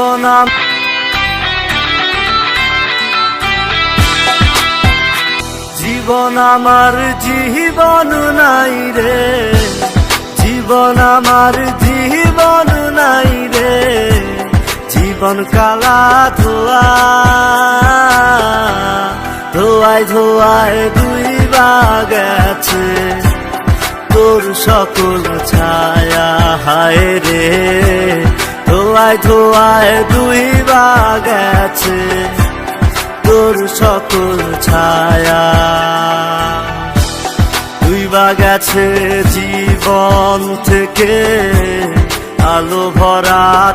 জীবন। জীবন আমার জীবন নাই রে। জীবন আমার জীবন নাই রে। জীবন কালা ধোয়া। ধোয়ায় ধোয়ায় দুই গেছে তোর সকল ছায়া হায় রে। ধোয়ায় ধোয়ায় দুই গেছে। তোর সকল ছায়া। দুই গেছে জীবন থেকে, আলো ভরা।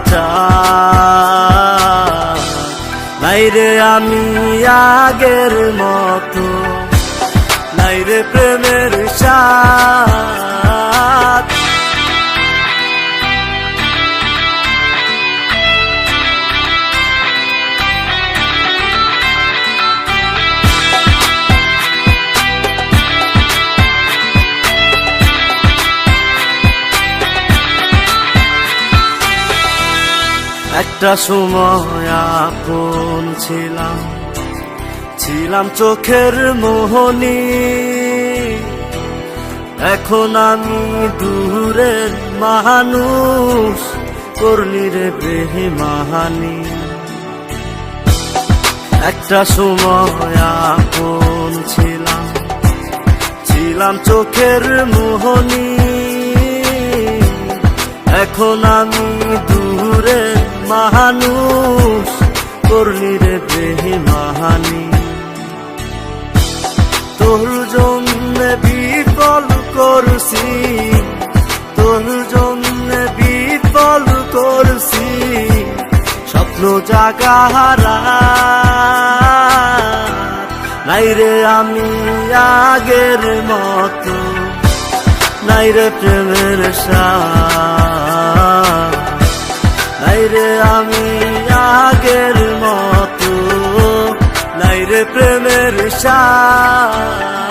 নাই আমি আগের মতো, নাই রে প্রেমের সাথ একটা সময় আপন ছিলাম। ছিলাম চোখের মোহনী। এখন আমি দূরের মানুষ কর্ণীর বেহিমাহানি একটা সময় আপন ছিলাম। ছিলাম চোখের মোহনী। এখন আমি দূরে মানুষ করলি রে বেহিমাহানি তোর জন্য বিফল করছি, তোর জন্য বিফল করছি, স্বপ্ন জাগাহারা নাই রে আমি আগের মতো, নাই রে প্রেমের সাথ। প্রেমের সাথ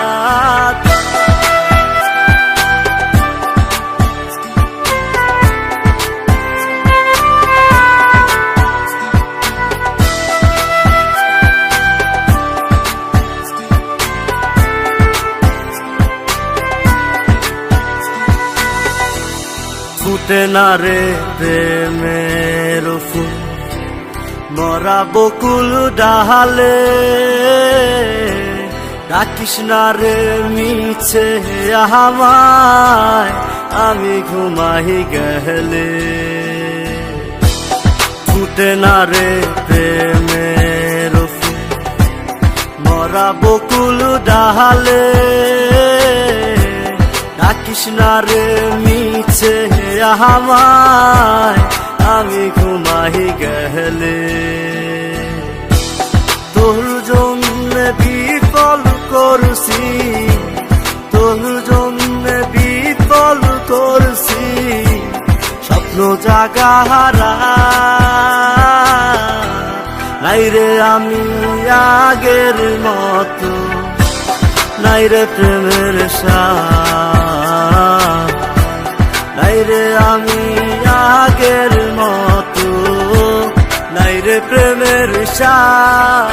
ফুটে না রে প্রেমের ফুল মরা বকুল ডাহালে, ডাকিস রে মিছে আমায়, আমি ঘুমাই গেলে। ফুটে না রে প্রেমের মরা বকুল ডাহালে, ডাকিস রে মিছে আমায় আমি ঘুমাই গেলে। তোর জন্য বিফল করছি, তোর জন্য বিফল করছি, স্বপ্ন জাগাহারা নাই রে আমি আগের মতো, নাই রে প্রেমের সাথ। নাই রে আমি আগের রে প্রেমের সাথ।